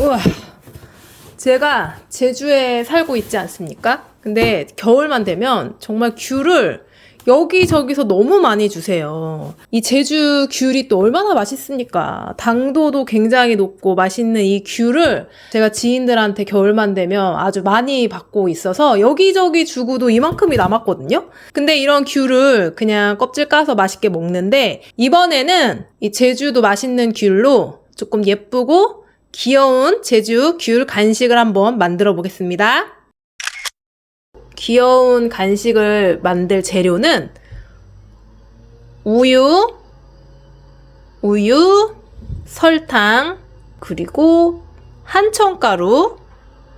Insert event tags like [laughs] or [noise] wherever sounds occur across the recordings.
우와. 제가 제주에 살고 있지 않습니까? 근데 겨울만 되면 정말 귤을 여기저기서 너무 많이 주세요. 이 제주 귤이 또 얼마나 맛있습니까? 당도도 굉장히 높고 맛있는 이 귤을 제가 지인들한테 겨울만 되면 아주 많이 받고 있어서 여기저기 주고도 이만큼이 남았거든요? 근데 이런 귤을 그냥 껍질 까서 맛있게 먹는데 이번에는 이 제주도 맛있는 귤로 조금 예쁘고 귀여운 제주 귤 간식을 한번 만들어 보겠습니다. 귀여운 간식을 만들 재료는 우유, 우유, 설탕, 그리고 한천가루,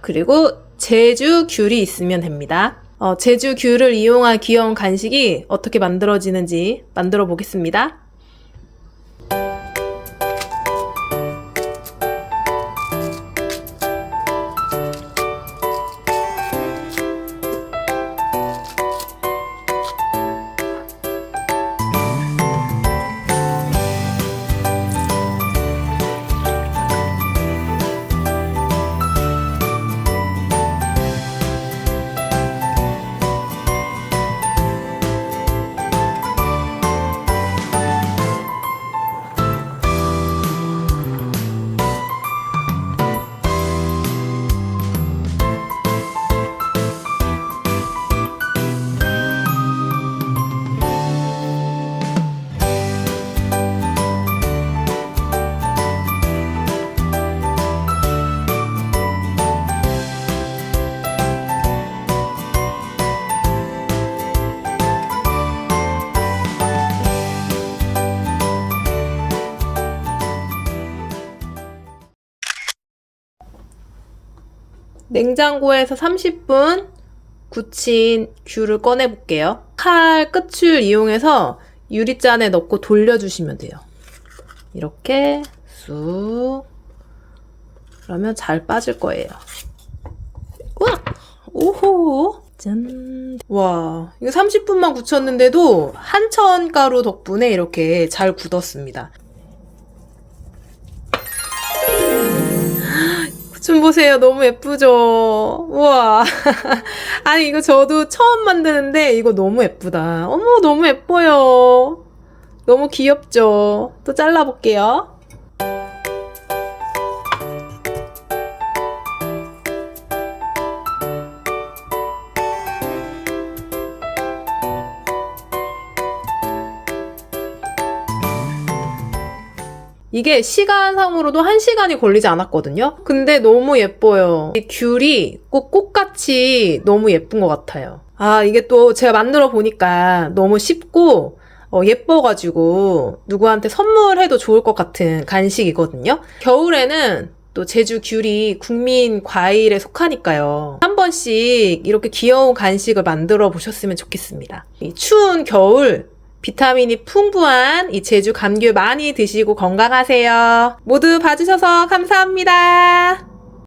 그리고 제주 귤이 있으면 됩니다. 어, 제주 귤을 이용한 귀여운 간식이 어떻게 만들어지는지 만들어 보겠습니다. 냉장고에서 30분 굳힌 귤을 꺼내 볼게요. 칼 끝을 이용해서 유리잔에 넣고 돌려주시면 돼요. 이렇게 쑥 그러면 잘 빠질 거예요. 우와! 오호! 짠. 와, 이거 30분만 굳혔는데도 한천 가루 덕분에 이렇게 잘 굳었습니다. 좀 보세요. 너무 예쁘죠? 우와. [laughs] 아니, 이거 저도 처음 만드는데 이거 너무 예쁘다. 어머, 너무 예뻐요. 너무 귀엽죠? 또 잘라볼게요. 이게 시간상으로도 한 시간이 걸리지 않았거든요. 근데 너무 예뻐요. 이 귤이 꼭 꽃같이 너무 예쁜 것 같아요. 아, 이게 또 제가 만들어 보니까 너무 쉽고 어, 예뻐가지고 누구한테 선물해도 좋을 것 같은 간식이거든요. 겨울에는 또 제주 귤이 국민 과일에 속하니까요. 한 번씩 이렇게 귀여운 간식을 만들어 보셨으면 좋겠습니다. 이 추운 겨울 비타민이 풍부한 이 제주 감귤 많이 드시고 건강하세요. 모두 봐주셔서 감사합니다.